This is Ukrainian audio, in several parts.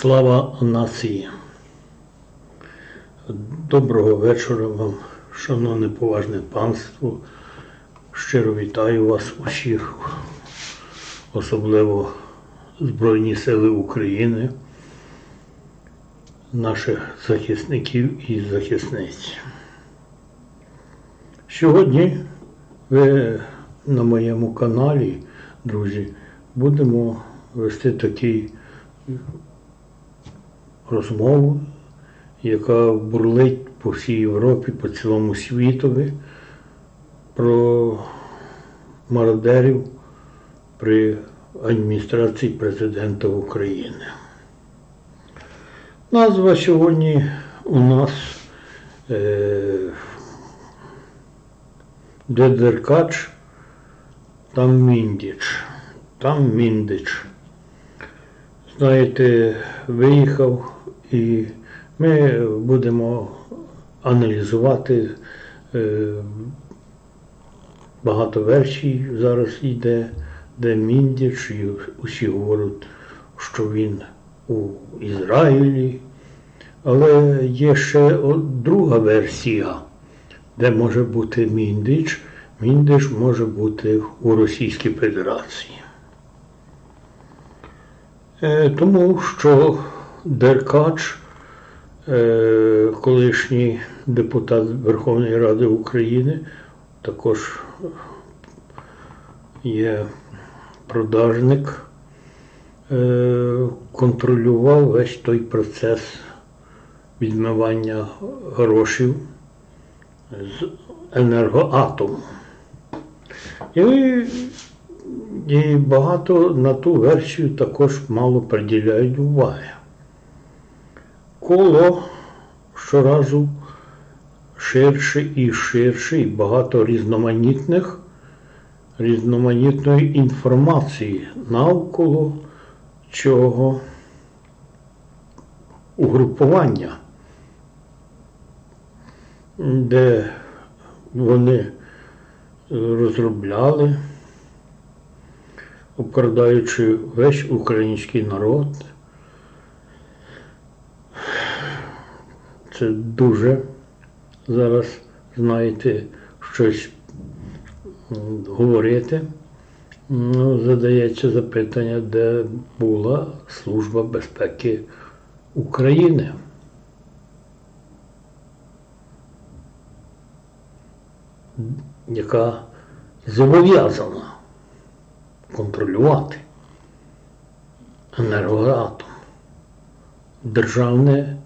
Слава нації. Доброго вечора вам, шановне поважне панство. Щиро вітаю вас усіх, особливо Збройні Сили України, наших захисників і захисниць. Сьогодні ви на моєму каналі, друзі, будемо вести такий розмову, яка бурлить по всій Європі, по цілому світові про мародерів при адміністрації президента України. Назва сьогодні у нас е, де Деркач, там Міндіч, там Міндич знаєте, виїхав і ми будемо аналізувати е, багато версій зараз йде, де Міндіч, і усі говорять, що він у Ізраїлі. Але є ще друга версія, де може бути Міндич. Міндич може бути у Російській Федерації. Е, Тому що Деркач, е, колишній депутат Верховної Ради України, також є продажник, е, контролював весь той процес відмивання грошей з енергоатому. І і багато на ту версію також мало приділяють уваги. Коло щоразу ширше і ширше, і багато різноманітних, різноманітної інформації навколо цього угрупування, де вони розробляли обкрадаючи весь український народ. Це дуже зараз, знаєте, щось говорити. Ну, задається запитання, де була Служба безпеки України. яка зобов'язана контролювати енергоатом, державне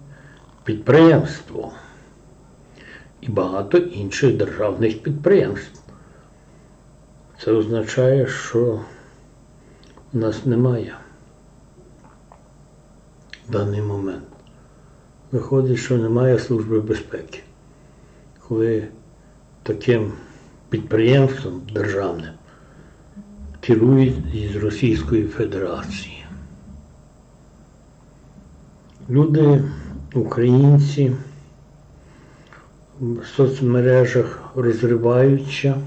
підприємство і багато інших державних підприємств. Це означає, що в нас немає в даний момент. Виходить, що немає Служби безпеки. Коли таким підприємством державним керують із Російської Федерації. Люди, українці в соцмережах розриваються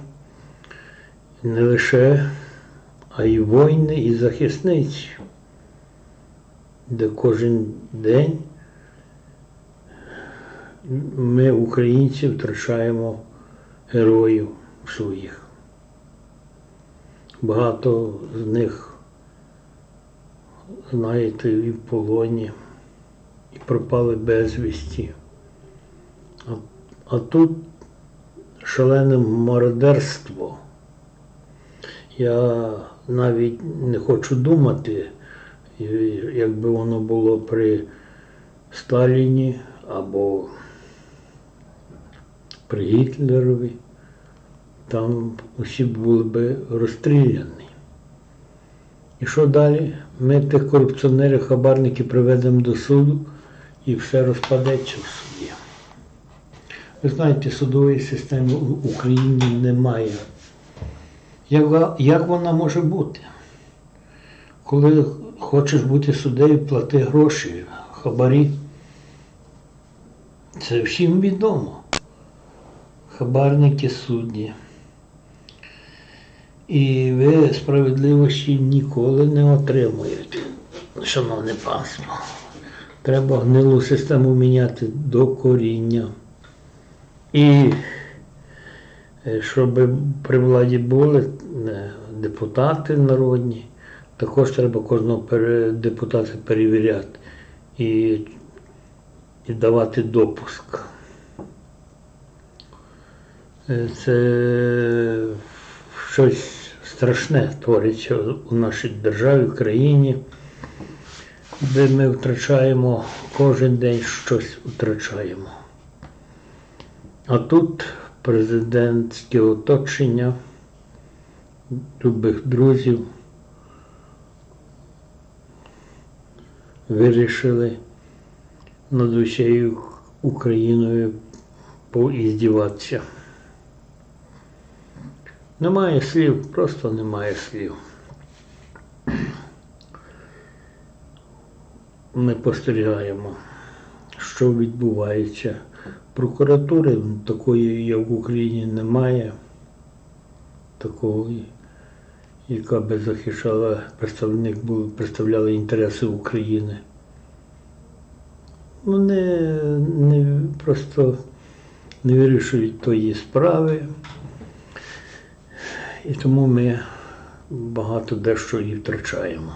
не лише, а й воїни і захисниці, де кожен день ми, українці, втрачаємо героїв своїх. Багато з них, знаєте, і в полоні, і пропали безвісті. А, а тут шалене мародерство. Я навіть не хочу думати, якби воно було при Сталіні або при Гітлерові там усі були би розстріляні. І що далі? Ми тих корупціонерів, хабарників приведемо до суду і все розпадеться в суді. Ви знаєте, судової системи в Україні немає. Як, як вона може бути? Коли хочеш бути суддею, плати гроші, хабарі. Це всім відомо. Хабарники судді. І ви справедливості ніколи не отримуєте, шановне панство. Треба гнилу систему міняти до коріння. І е, щоб при владі були е, депутати народні, також треба кожного депутата перевіряти і, і давати допуск. Е, Це щось страшне твориться у нашій державі, в країні, де ми втрачаємо кожен день щось втрачаємо. А тут президентське оточення, любих друзів вирішили над усією Україною поіздіватися. Немає слів, просто немає слів. Ми спостерігаємо, що відбувається. Прокуратури такої, як в Україні, немає. Такої, яка би захищала представник, представляла інтереси України. Вони не, просто не вирішують тої справи. І тому ми багато дещо і втрачаємо.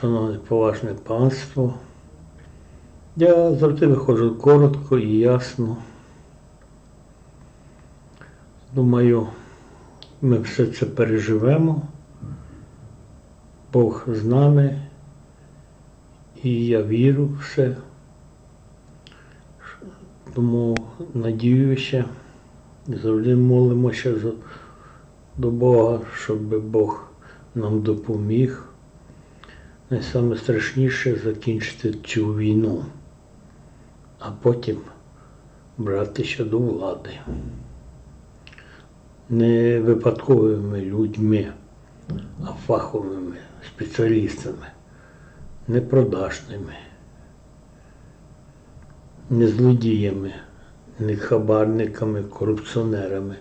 Шановне поважне панство, я завжди виходжу коротко і ясно. Думаю, ми все це переживемо. Бог з нами, і я вірю в все. Тому надіюся. Завжди молимося до Бога, щоб Бог нам допоміг. Найсаме страшніше закінчити цю війну, а потім братися до влади. Не випадковими людьми, а фаховими спеціалістами, не продажними, не злодіями не хабарниками, корупціонерами,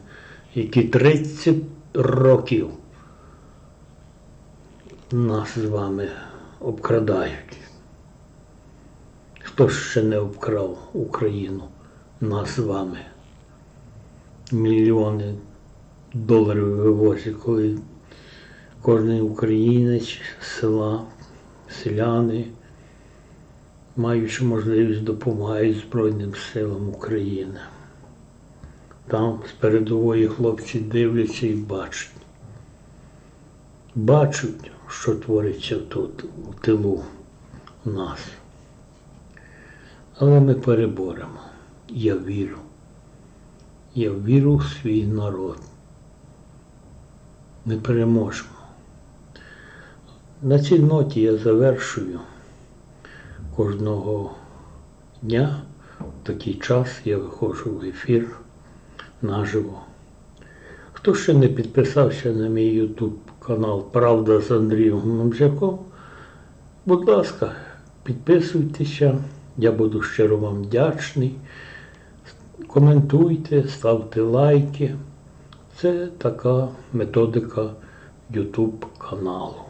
які 30 років нас з вами обкрадають. Хто ще не обкрав Україну, нас з вами? Мільйони доларів вивозять, коли кожен українець села, селяни маючи можливість допомагають Збройним силам України. Там з передової хлопці дивляться і бачать. Бачать, що твориться тут, у тилу у нас. Але ми переборемо. Я вірю. Я вірю в свій народ. Ми переможемо. На цій ноті я завершую кожного дня в такий час я виходжу в ефір наживо. Хто ще не підписався на мій YouTube канал Правда з Андрієм Мамжаком, будь ласка, підписуйтеся, я буду щиро вам вдячний. Коментуйте, ставте лайки. Це така методика YouTube каналу.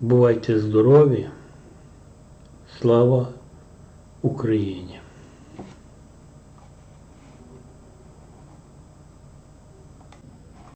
Бувайте здорові. Слава Україні!